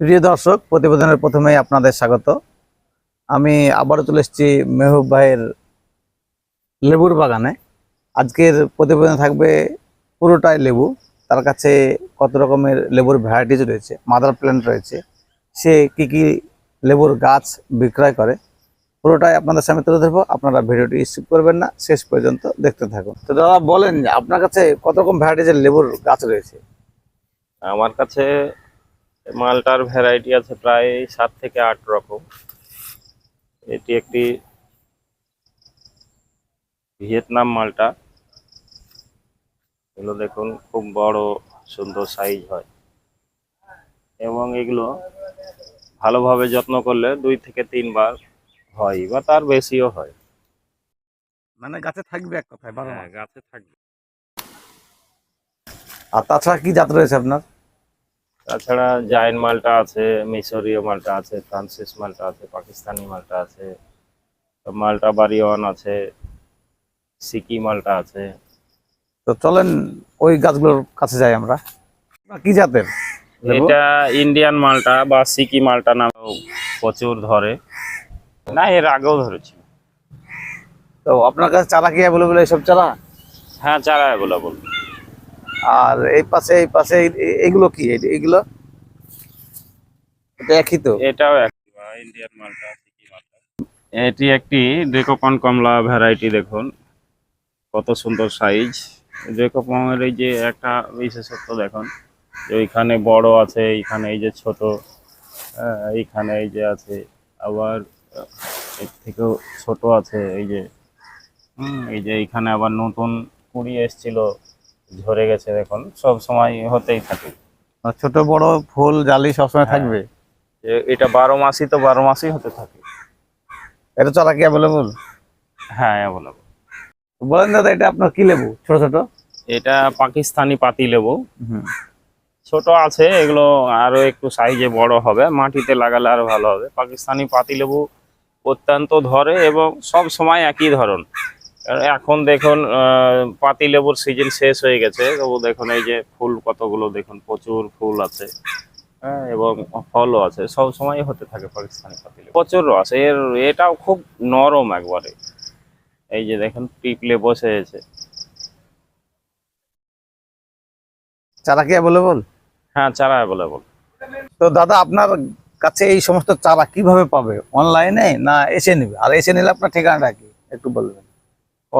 প্রিয় দর্শক, প্রতিবেদনের প্রথমেই আপনাদের স্বাগত। আমি আবারও চলে এসেছি মেহবুব ভাইয়ের লেবুর বাগানে। আজকের প্রতিবেদন থাকবে পুরোটাই লেবু। তার কাছে কত রকমের লেবুর ভ্যারাইটিস রয়েছে মাদার প্ল্যান্ট রয়েছে, সে কি কি লেবুর গাছ বিক্রয় করে, পুরোটাই আপনাদের সামনে তুলে ধরবো। আপনারা ভিডিওটি স্কিপ করবেন না, শেষ পর্যন্ত দেখতে থাকুন। তো দাদা, বলেন, আপনার কাছে কত রকম ভ্যারাইটিসের লেবুর গাছ রয়েছে? আমার কাছে মালটার ভ্যারাইটি আছে প্রায় সাত থেকে আট রকম। এটি একটি ভিয়েতনাম মালটা। এগুলো দেখুন খুব বড় সুন্দর সাইজ হয়। এবং এগুলো ভালোভাবে যত্ন করলে দুই থেকে তিনবার হয় বা তার বেশিও হয়। মানে গাছে থাকবে এক কথায় হ্যাঁ। গাছে থাকবে। আর তাছাড়া কি জাত রয়েছে আপনার? তাছাড়া জায়েন্ট মালটা আছে মিশরীয় মালটা আছে ফ্রান্সিস মালটা আছে পাকিস্তানি মালটা আছে মালটা বারিওয়ান আছে সিকি মালটা আছে। তো চলেন ওই গাছগুলোর কাছে যাই আমরা। কি জাতের? এটা ইন্ডিয়ান মালটা বা সিকি মালটা নামেও প্রচুর ধরে। না এর আগেও ধরেছিল তো আপনার কাছে চারা কি অ্যাভেলেবল এইসব চারা? হ্যাঁ চারা অ্যাভেলেবল আর এই পাশে এই পাশে এই- কি? এটা একই তো? এটাও একটি ইন্ডিয়ান মালটা এটি একটি ডেকোপন কমলা ভ্যারাইটি দেখুন। কত সুন্দর সাইজ। ডেকোপনের এই যে একটা বিশেষত্ব দেখুন। যে ওইখানে বড় আছে এইখানে এই যে ছোট হ্যাঁ, এইখানে এই যে আছে। আবার এর থেকেও ছোট আছে এই যে। হুম, এই যে এইখানে আবার নতুন কুড়ি এসছিল। ঝরে গেছে দেখুন সব সময় হতেই থাকে। ছোট বড় ফুল জালি সবসময় হ্যাঁ। থাকবে? এটা বারো মাসই তো বারো মাসই হতে থাকে। এটা চারা কি অ্যাভেলেবল হ্যাঁ অ্যাভেলেবল বলেন দাদা এটা আপনার কি লেবু? ছোট ছোট? এটা পাকিস্তানি পাতি লেবু। ছোট আছে এগুলো আরও একটু সাইজে বড় হবে। মাটিতে লাগালে আরও ভালো হবে। পাকিস্তানি পাতি লেবু অত্যন্ত ধরে এবং সব সময় একই ধরন। এখন দেখুন পাতি লেবুর সিজন শেষ হয়ে গেছে। তবু দেখুন এই যে ফুল কতগুলো দেখুন প্রচুর ফুল আছে হ্যাঁ এবং ফলও আছে। সব সময় হতে থাকে পাকিস্তানি পাতি লেবু। প্রচুর রস এর এটাও খুব নরম একবারে। এই যে দেখুন পিপলে বসে আছে। চারা কি অ্যাভেলেবল হ্যাঁ চারা অ্যাভেলেবল তো দাদা আপনার কাছে এই সমস্ত চারা কীভাবে পাবে? অনলাইনে না এসে নেবে? আর এসে নিলে আপনার ঠিকানাটা কি? একটু বলবেন।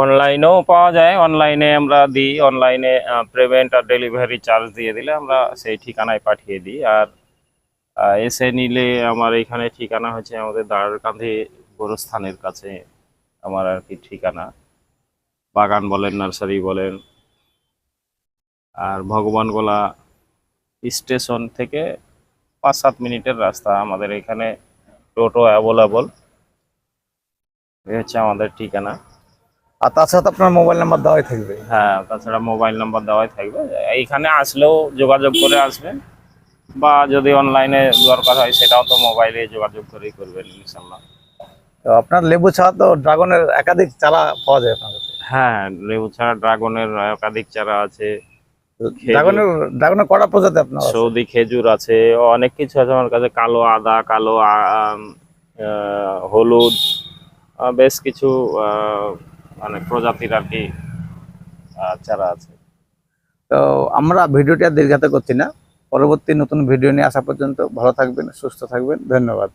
অনলাইনেও পাওয়া যায়। অনলাইনে আমরা দিই। অনলাইনে পেমেন্ট আর ডেলিভারি চার্জ দিয়ে দিলে আমরা সেই ঠিকানায় পাঠিয়ে দিই। আর এসে নিলে আমার এখানে ঠিকানা হচ্ছে আমাদের দাঁড়ারকান্ধি গোরস্থানের কাছে আমার আর কি ঠিকানা। বাগান বলেন, নার্সারি বলেন। আর ভগবানগোলা স্টেশন থেকে পাঁচ সাত মিনিটের রাস্তা আমাদের এখানে টোটো অ্যাভেলেবল এ হচ্ছে আমাদের ঠিকানা। আর তাছাড়া আপনার মোবাইল নাম্বার দেওয়াই থাকবে। হ্যাঁ তাছাড়া মোবাইল নাম্বার দেওয়াই থাকবে। এইখানে আসলেও যোগাযোগ করে আসবেন বা যদি অনলাইনে দরকার হয় সেটাও তো মোবাইলে যোগাযোগ করেই করবেন ইনশাল্লাহ তো আপনার লেবু ছাড়া তো ড্রাগনের একাধিক চারা পাওয়া যায় আপনার কাছে? হ্যাঁ লেবু ছাড়া ড্রাগনের একাধিক চারা আছে। ড্রাগনের ড্রাগনের কটা প্রজাতি আপনার সৌদি খেজুর আছে অনেক কিছু আছে আমার কাছে কালো আদা কালো হলুদ বেশ কিছু মানে প্রজাতির আর কি চারা আছে। তো আমরা ভিডিওটা দীর্ঘাতে করছি না। পরবর্তী নতুন ভিডিও নিয়ে আসা পর্যন্ত ভালো থাকবেন, সুস্থ থাকবেন। ধন্যবাদ।